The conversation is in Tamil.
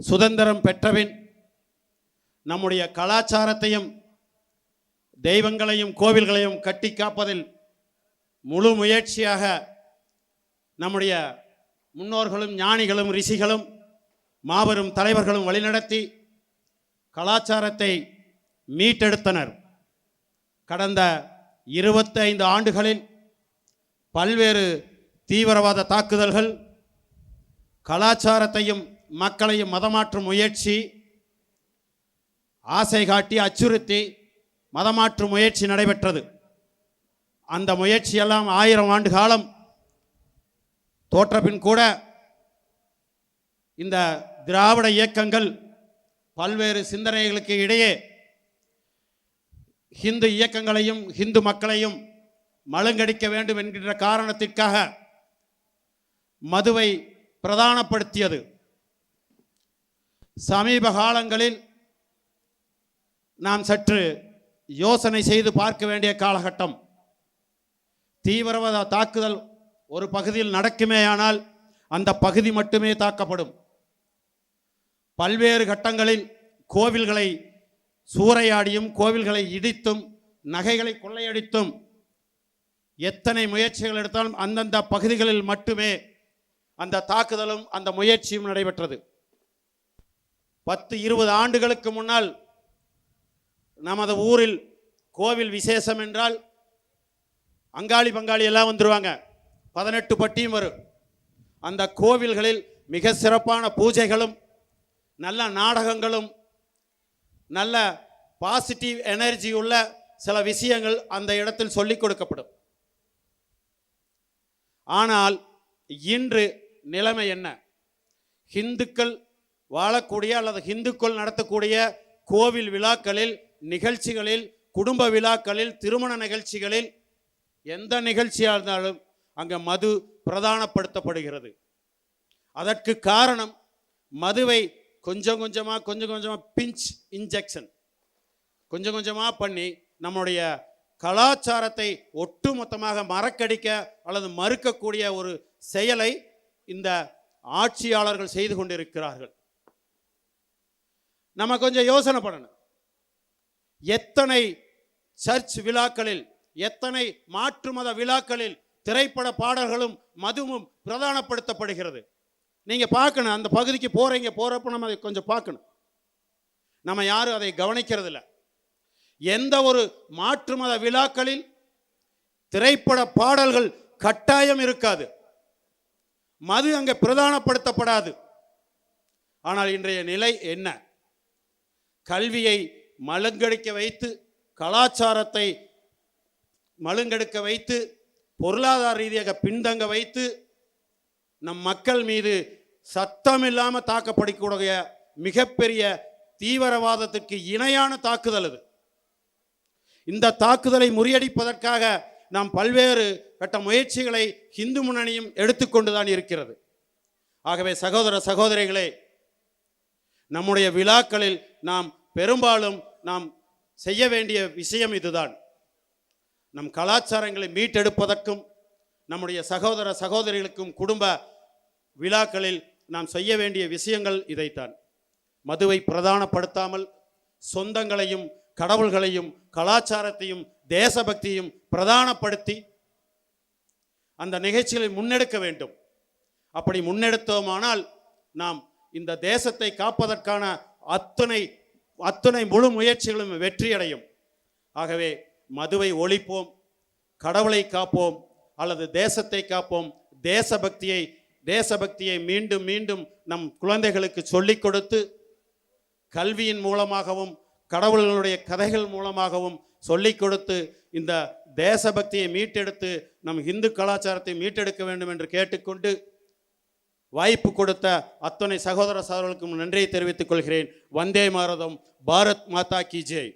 சுதந்திரம் பெற்றபின் நம்முடைய கலாச்சாரத்தையும் தெய்வங்களையும் கோவில்களையும் கட்டி காப்பதில் முழு முயற்சியாக நம்முடைய முன்னோர்களும் ஞானிகளும் ரிஷிகளும் மாபெரும் தலைவர்களும் வழிநடத்தி கலாச்சாரத்தை மீட்டெடுத்தனர். கடந்த இருபத்தைந்து ஆண்டுகளில் பல்வேறு தீவிரவாத தாக்குதல்கள் கலாச்சாரத்தையும் மக்களையும் மதமாற்றும் முயற்சி ஆசை காட்டி அச்சுறுத்தி மதமாற்றும் முயற்சி நடைபெற்றது. அந்த முயற்சியெல்லாம் ஆயிரம் ஆண்டு காலம் தோற்றபின் கூட இந்த திராவிட இயக்கங்கள் பல்வேறு சிந்தனைகளுக்கு இடையே ஹிந்து இயக்கங்களையும் ஹிந்து மக்களையும் மழுங்கடிக்க வேண்டும் என்கின்ற காரணத்திற்காக மதுவை பிரதானப்படுத்தியது. சமீப காலங்களில் நாம் சற்று யோசனை செய்து பார்க்க வேண்டிய காலகட்டம். தீவிரவாத தாக்குதல் ஒரு பகுதியில் நடக்குமேயானால் அந்த பகுதி மட்டுமே தாக்கப்படும். பல்வேறு கட்டங்களில் கோவில்களை சூறையாடியும் கோவில்களை இடித்தும் நகைகளை கொள்ளையடித்தும் எத்தனை முயற்சிகள் எடுத்தாலும் அந்தந்த பகுதிகளில் மட்டுமே அந்த தாக்குதலும் அந்த முயற்சியும் நடைபெற்றது. பத்து இருபது ஆண்டுகளுக்கு முன்னால் நமது ஊரில் கோவில் விசேஷம் என்றால் அங்காளி பங்காளி எல்லாம் வந்துருவாங்க. பதினெட்டு பட்டியும் வரும். அந்த கோவில்களில் மிக சிறப்பான பூஜைகளும் நல்ல நாடகங்களும் நல்ல பாசிட்டிவ் எனர்ஜி உள்ள சில விஷயங்கள் அந்த இடத்தில் சொல்லிக் கொடுக்கப்படும். ஆனால் இன்று நிலைமை என்ன? ஹிந்துக்கள் வாழக்கூடிய அல்லது ஹிந்துக்கள் நடத்தக்கூடிய கோவில் விழாக்களில் நிகழ்ச்சிகளில் குடும்ப விழாக்களில் திருமண நிகழ்ச்சிகளில் எந்த நிகழ்ச்சியாக இருந்தாலும் அங்கே மது பிரதானப்படுத்தப்படுகிறது. அதற்கு காரணம் மதுவை கொஞ்சம் கொஞ்சமாக கொஞ்சம் கொஞ்சமாக பிஞ்ச் இன்ஜெக்ஷன். கொஞ்சம் கொஞ்சமாக பண்ணி நம்முடைய கலாச்சாரத்தை ஒட்டுமொத்தமாக மறக்கடிக்க அல்லது மறுக்கக்கூடிய ஒரு செயலை இந்த ஆட்சியாளர்கள் செய்து கொண்டிருக்கிறார்கள். நம்ம கொஞ்சம் யோசனை பண்ணணும். எத்தனை சர்ச் விழாக்களில் எத்தனை மாற்று மத விழாக்களில் திரைப்பட பாடல்களும் மதுவும் பிரதானப்படுத்தப்படுகிறது. நீங்கள் பார்க்கணும் அந்த பகுதிக்கு போகிறீங்க போகிறப்ப நம்ம அதை கொஞ்சம் பார்க்கணும். நம்ம யாரும் அதை கவனிக்கிறது இல்ல எந்த ஒரு மாற்று மத விழாக்களில் திரைப்பட பாடல்கள் கட்டாயம் இருக்காது. மது அங்கே பிரதானப்படுத்தப்படாது. ஆனால் இன்றைய நிலை என்ன? கல்வியை மழுங்கடிக்க வைத்து கலாச்சாரத்தை மழுங்கெடுக்க வைத்து பொருளாதார ரீதியாக பின்தங்க வைத்து நம் மக்கள் மீது சத்தம் இல்லாமல் தாக்கப்படக்கூடிய மிகப்பெரிய தீவிரவாதத்திற்கு இணையான தாக்குதல் அது. இந்த தாக்குதலை முறியடிப்பதற்காக நாம் பல்வேறு கட்ட முயற்சிகளை இந்து முன்னணியும் எடுத்துக்கொண்டு தான் இருக்கிறது. ஆகவே சகோதர சகோதரிகளே நம்முடைய விழாக்களில் நாம் பெரும்பாலும் நாம் செய்ய வேண்டிய விஷயம் இதுதான். நம் கலாச்சாரங்களை மீட்டெடுப்பதற்கும் நம்முடைய சகோதர சகோதரிகளுக்கும் குடும்ப விழாக்களில் நாம் செய்ய வேண்டிய விஷயங்கள் இதைத்தான். மதுவை பிரதானப்படுத்தாமல் சொந்தங்களையும் கடவுள்களையும் கலாச்சாரத்தையும் தேசபக்தியும் பிரதானப்படுத்தி அந்த நிகழ்ச்சிகளை முன்னெடுக்க வேண்டும். அப்படி முன்னெடுத்தோமானால் நாம் இந்த தேசத்தை காப்பதற்கான அத்தனை அத்தனை முழு முயற்சிகளும் வெற்றியடையும். ஆகவே மதுவை ஒழிப்போம் கடவுளை காப்போம் அல்லது தேசத்தை காப்போம் தேசபக்தியை தேசபக்தியை மீண்டும் மீண்டும் நம் குழந்தைகளுக்கு சொல்லிக் கொடுத்து கல்வியின் மூலமாகவும் கடவுள்களுடைய கதைகள் மூலமாகவும் சொல்லிக் கொடுத்து இந்த தேசபக்தியை மீட்டெடுத்து நம் இந்து கலாச்சாரத்தை மீட்டெடுக்க வேண்டும் என்று கேட்டுக்கொண்டு வாய்ப்பு கொடுத்த அத்தனை சகோதர சகோதரர்களுக்கும் நன்றியை தெரிவித்துக் கொள்கிறேன். வந்தே மாரதம். பாரத் மாதா கி ஜெய்.